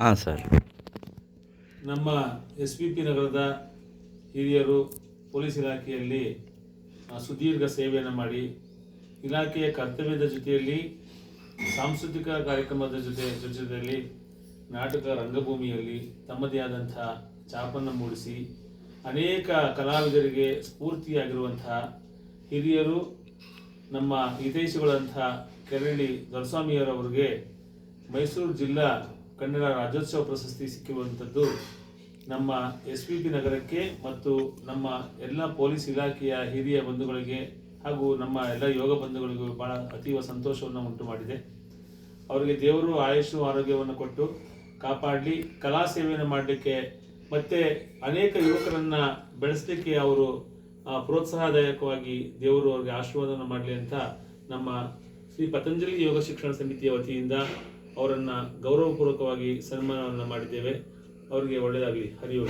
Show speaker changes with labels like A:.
A: ಹಾಂ, ಸರ್.
B: ನಮ್ಮ S P P ನಗರದ ಹಿರಿಯರು ಪೊಲೀಸ್ ಇಲಾಖೆಯಲ್ಲಿ ಸುದೀರ್ಘ ಸೇವೆಯನ್ನು ಮಾಡಿ, ಇಲಾಖೆಯ ಕರ್ತವ್ಯದ ಜೊತೆಯಲ್ಲಿ, ಸಾಂಸ್ಕೃತಿಕ ಕಾರ್ಯಕ್ರಮದ ಜೊತೆ ಜೊತೆಯಲ್ಲಿ ನಾಟಕ ರಂಗಭೂಮಿಯಲ್ಲಿ ತಮ್ಮದೇ ಆದಂಥ ಛಾಪನ್ನು ಮೂಡಿಸಿ, ಅನೇಕ ಕಲಾವಿದರಿಗೆ ಸ್ಫೂರ್ತಿಯಾಗಿರುವಂತಹ ಹಿರಿಯರು, ನಮ್ಮ ಹಿತೈಷಿಗಳಂಥ ಕೆರಳಿ ದೊರಸ್ವಾಮಿಯವರವರಿಗೆ ಮೈಸೂರು ಜಿಲ್ಲಾ ಕನ್ನಡ ರಾಜ್ಯೋತ್ಸವ ಪ್ರಶಸ್ತಿ ಸಿಕ್ಕಿರುವಂಥದ್ದು ನಮ್ಮ ಎಸ್ ವಿ ಪಿ ನಗರಕ್ಕೆ ಮತ್ತು ನಮ್ಮ ಎಲ್ಲ ಪೊಲೀಸ್ ಇಲಾಖೆಯ ಹಿರಿಯ ಬಂಧುಗಳಿಗೆ ಹಾಗೂ ನಮ್ಮ ಎಲ್ಲ ಯೋಗ ಬಂಧುಗಳಿಗೂ ಬಹಳ ಅತೀವ ಸಂತೋಷವನ್ನು ಉಂಟು ಮಾಡಿದೆ. ಅವರಿಗೆ ದೇವರು ಆಯುಷು ಆರೋಗ್ಯವನ್ನು ಕೊಟ್ಟು ಕಾಪಾಡಲಿ, ಕಲಾ ಸೇವೆಯನ್ನು ಮಾಡಲಿಕ್ಕೆ ಮತ್ತೆ ಅನೇಕ ಯುವಕರನ್ನು ಬೆಳೆಸಲಿಕ್ಕೆ ಅವರು ಪ್ರೋತ್ಸಾಹದಾಯಕವಾಗಿ ದೇವರು ಅವರಿಗೆ ಆಶೀರ್ವಾದವನ್ನು ಮಾಡಲಿ ಅಂತ ನಮ್ಮ ಶ್ರೀ ಪತಂಜಲಿ ಯೋಗ ಶಿಕ್ಷಣ ಸಮಿತಿಯ ವತಿಯಿಂದ ಅವರನ್ನ ಗೌರವಪೂರ್ವಕವಾಗಿ ಸನ್ಮಾನವನ್ನು ಮಾಡಿದ್ದೇವೆ. ಅವರಿಗೆ ಒಳ್ಳೆಯದಾಗಲಿ
C: ಹರಿಯೋ.